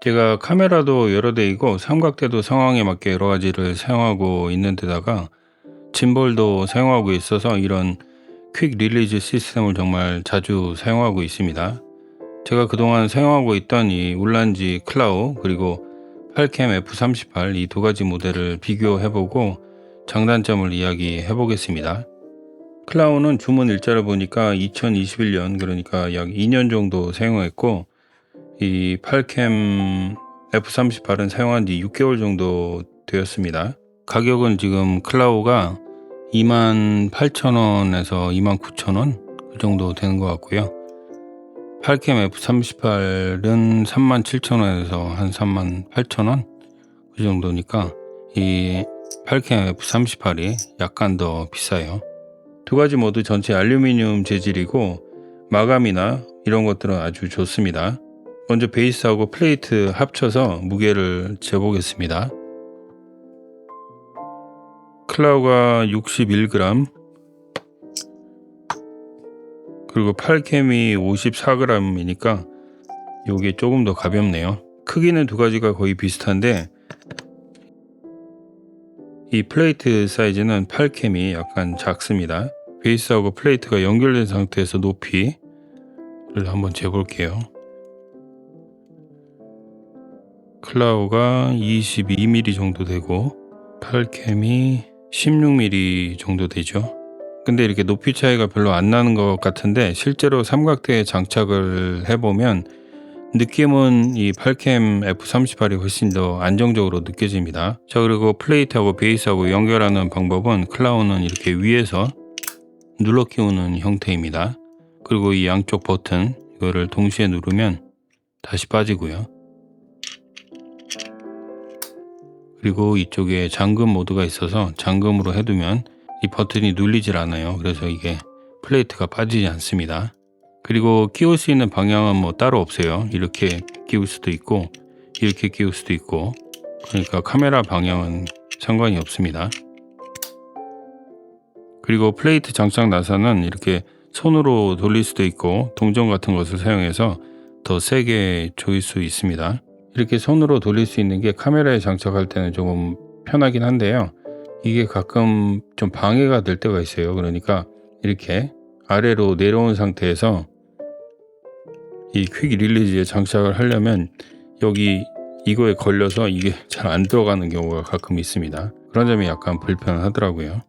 제가 카메라도 여러 대이고 삼각대도 상황에 맞게 여러 가지를 사용하고 있는 데다가 짐볼도 사용하고 있어서 이런 퀵 릴리즈 시스템을 정말 자주 사용하고 있습니다. 제가 그동안 사용하고 있던 이 울란지 클라우 그리고 8캠 F38 이 두 가지 모델을 비교해보고 장단점을 이야기해 보겠습니다. 클라우는 주문 일자를 보니까 2021년 그러니까 약 2년 정도 사용했고 이 8캠 F38은 사용한 지 6개월 정도 되었습니다. 가격은 지금 클라우가 28,000원에서 29,000원 그 정도 되는 것 같고요. 8캠 F38은 37,000원에서 한 38,000원 그 정도니까 이 8캠 F38이 약간 더 비싸요. 두 가지 모두 전체 알루미늄 재질이고 마감이나 이런 것들은 아주 좋습니다. 먼저 베이스하고 플레이트 합쳐서 무게를 재보겠습니다. 클라우가 61g 그리고 8캠이 54g이니까 이게 조금 더 가볍네요. 크기는 두 가지가 거의 비슷한데 이 플레이트 사이즈는 8캠이 약간 작습니다. 베이스하고 플레이트가 연결된 상태에서 높이를 한번 재볼게요. 클라우가 22mm 정도 되고 8캠이 16mm 정도 되죠. 근데 이렇게 높이 차이가 별로 안 나는 것 같은데 실제로 삼각대에 장착을 해보면 느낌은 이 8캠 F38이 훨씬 더 안정적으로 느껴집니다. 자 그리고 플레이트하고 베이스하고 연결하는 방법은 클라우는 이렇게 위에서 눌러 끼우는 형태입니다. 그리고 이 양쪽 버튼 이거를 동시에 누르면 다시 빠지고요. 그리고 이쪽에 잠금 모드가 있어서 잠금으로 해두면 이 버튼이 눌리질 않아요. 그래서 이게 플레이트가 빠지지 않습니다. 그리고 끼울 수 있는 방향은 뭐 따로 없어요. 이렇게 끼울 수도 있고 이렇게 끼울 수도 있고 그러니까 카메라 방향은 상관이 없습니다. 그리고 플레이트 장착 나사는 이렇게 손으로 돌릴 수도 있고 동전 같은 것을 사용해서 더 세게 조일 수 있습니다. 이렇게 손으로 돌릴 수 있는 게 카메라에 장착할 때는 조금 편하긴 한데요. 이게 가끔 좀 방해가 될 때가 있어요. 그러니까 이렇게 아래로 내려온 상태에서 이 퀵 릴리즈에 장착을 하려면 여기 이거에 걸려서 이게 잘 안 들어가는 경우가 가끔 있습니다. 그런 점이 약간 불편하더라고요.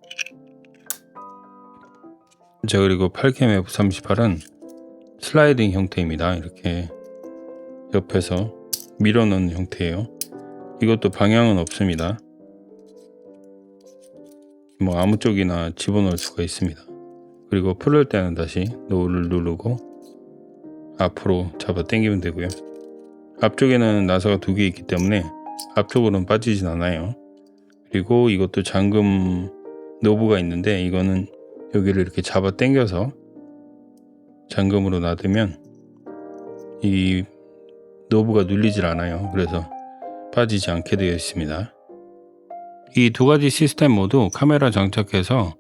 자 그리고 8캠 F38은 슬라이딩 형태입니다. 이렇게 옆에서 밀어넣는 형태예요. 이것도 방향은 없습니다. 뭐 아무 쪽이나 집어넣을 수가 있습니다. 그리고 풀을 때는 다시 노를 누르고 앞으로 잡아 당기면 되고요. 앞쪽에는 나사가 두 개 있기 때문에 앞쪽으로는 빠지진 않아요. 그리고 이것도 잠금 노브가 있는데 이거는 여기를 이렇게 잡아 당겨서 잠금으로 놔두면 이 노브가 눌리질 않아요. 그래서 빠지지 않게 되어 있습니다. 이 두 가지 시스템 모두 카메라 장착해서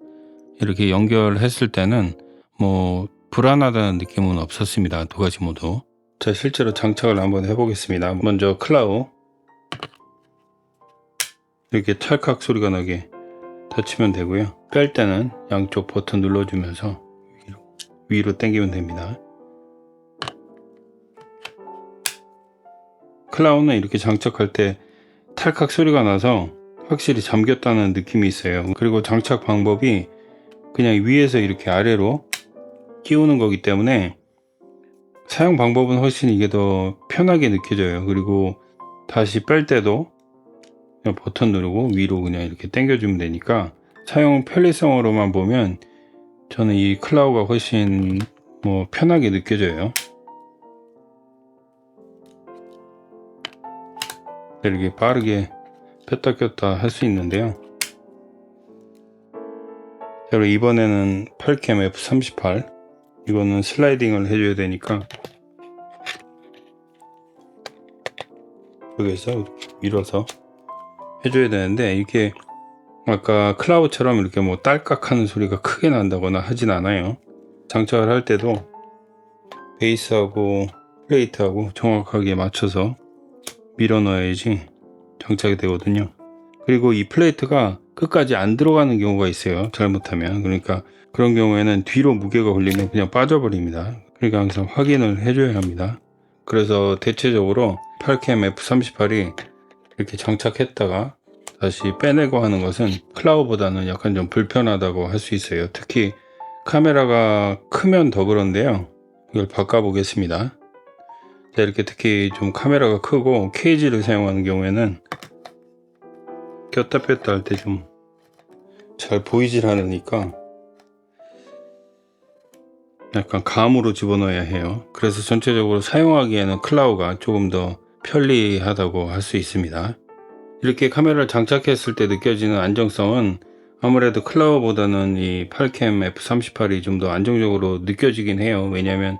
이렇게 연결했을 때는 뭐 불안하다는 느낌은 없었습니다. 두 가지 모두. 자, 실제로 장착을 한번 해보겠습니다. 먼저 클라우. 이렇게 찰칵 소리가 나게 닫히면 되고요. 뺄 때는 양쪽 버튼 눌러주면서 위로, 위로 당기면 됩니다. 클라우는 이렇게 장착할 때 탈칵 소리가 나서 확실히 잠겼다는 느낌이 있어요. 그리고 장착 방법이 그냥 위에서 이렇게 아래로 끼우는 거기 때문에 사용 방법은 훨씬 이게 더 편하게 느껴져요. 그리고 다시 뺄 때도 버튼 누르고 위로 그냥 이렇게 당겨주면 되니까 사용 편리성으로만 보면 저는 이 클라우가 훨씬 뭐 편하게 느껴져요. 이렇게 빠르게 뺐다 꼈다 할 수 있는데요. 자, 그리고 이번에는 8캠 F38 이거는 슬라이딩을 해줘야 되니까 여기서 밀어서 해줘야 되는데 이게 아까 클라우처럼 이렇게 뭐 딸깍 하는 소리가 크게 난다거나 하진 않아요. 장착을 할 때도 베이스하고 플레이트하고 정확하게 맞춰서 밀어 넣어야지 장착이 되거든요. 그리고 이 플레이트가 끝까지 안 들어가는 경우가 있어요. 잘못하면. 그러니까 그런 경우에는 뒤로 무게가 걸리면 그냥 빠져버립니다. 그러니까 항상 확인을 해줘야 합니다. 그래서 대체적으로 8캠 F38이 이렇게 장착했다가 다시 빼내고 하는 것은 클라우보다는 약간 좀 불편하다고 할 수 있어요. 특히 카메라가 크면 더 그런데요. 이걸 바꿔보겠습니다. 자, 이렇게 특히 좀 카메라가 크고 케이지를 사용하는 경우에는 꼈다 뺐다 할 때 좀 잘 보이질 않으니까 약간 감으로 집어넣어야 해요. 그래서 전체적으로 사용하기에는 클라우가 조금 더 편리하다고 할 수 있습니다. 이렇게 카메라를 장착했을 때 느껴지는 안정성은 아무래도 클라우보다는 이 8캠 F38이 좀 더 안정적으로 느껴지긴 해요. 왜냐하면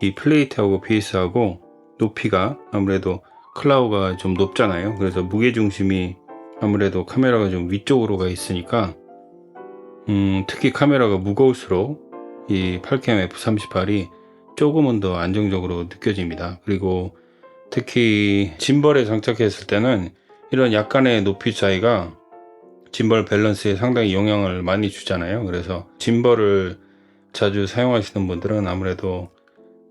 이 플레이트하고 베이스하고 높이가 아무래도 클라우가 좀 높잖아요. 그래서 무게 중심이 아무래도 카메라가 좀 위쪽으로 가 있으니까 음, 특히 카메라가 무거울수록 이 8캠 F38이 조금은 더 안정적으로 느껴집니다. 그리고 특히 짐벌에 장착했을 때는 이런 약간의 높이 차이가 짐벌 밸런스에 상당히 영향을 많이 주잖아요. 그래서 짐벌을 자주 사용하시는 분들은 아무래도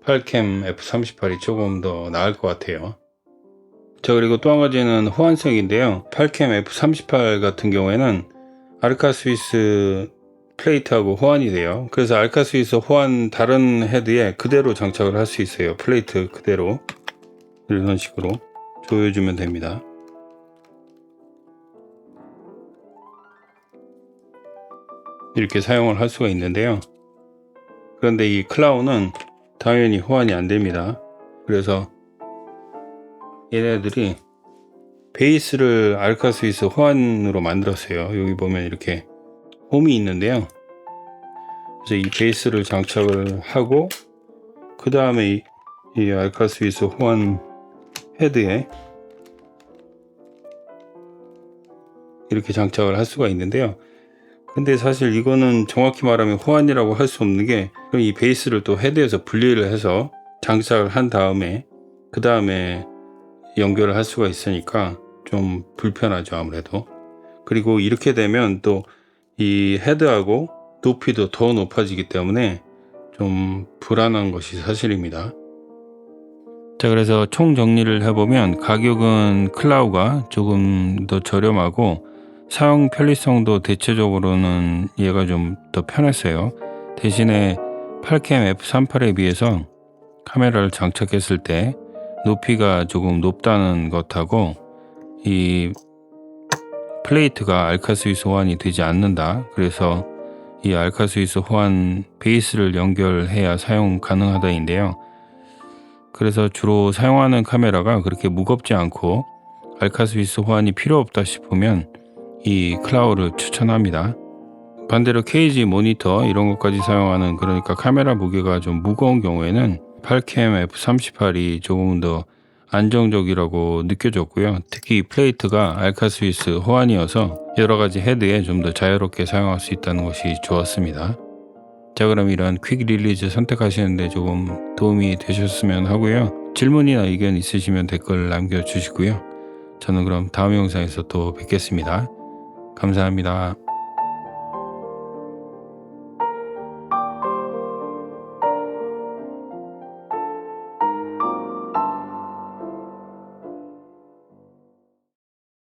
8캠 F38이 조금 더 나을 것 같아요. 자 그리고 또 한 가지는 호환성인데요. 8캠 F38 같은 경우에는 아르카 스위스 플레이트하고 호환이 돼요. 그래서 알카 스위스 호환 다른 헤드에 그대로 장착을 할 수 있어요. 플레이트 그대로 이런 식으로 조여주면 됩니다. 이렇게 사용을 할 수가 있는데요. 그런데 이 클라우는 당연히 호환이 안 됩니다. 그래서 얘네들이 베이스를 알카 스위스 호환으로 만들었어요. 여기 보면 이렇게 홈이 있는데요. 그래서 이 베이스를 장착을 하고 그 다음에 이, 이 알카 스위스 호환 헤드에 이렇게 장착을 할 수가 있는데요. 근데 사실 이거는 정확히 말하면 호환이라고 할 수 없는 게 이 베이스를 또 헤드에서 분리를 해서 장착을 한 다음에 그 다음에 연결을 할 수가 있으니까 좀 불편하죠 아무래도 그리고 이렇게 되면 또 이 헤드하고 높이도 더 높아지기 때문에 좀 불안한 것이 사실입니다. 자, 그래서 총 정리를 해보면 가격은 클라우가 조금 더 저렴하고 사용 편리성도 대체적으로는 얘가 좀 더 편했어요. 대신에 8캠 F38에 비해서 카메라를 장착했을 때 높이가 조금 높다는 것하고 이 플레이트가 알카스위스 호환이 되지 않는다. 그래서 이 알카스위스 호환 베이스를 연결해야 사용 가능하다인데요. 그래서 주로 사용하는 카메라가 그렇게 무겁지 않고 알카스위스 호환이 필요 없다 싶으면 이 클라우를 추천합니다. 반대로 케이지 모니터 이런 것까지 사용하는 그러니까 카메라 무게가 좀 무거운 경우에는 8캠 F38이 조금 더 안정적이라고 느껴졌고요. 특히 이 플레이트가 알카스위스 호환이어서 여러 가지 헤드에 좀 더 자유롭게 사용할 수 있다는 것이 좋았습니다. 자 그럼 이런 퀵 릴리즈 선택하시는데 조금 도움이 되셨으면 하고요. 질문이나 의견 있으시면 댓글 남겨주시고요. 저는 그럼 다음 영상에서 또 뵙겠습니다. 감사합니다.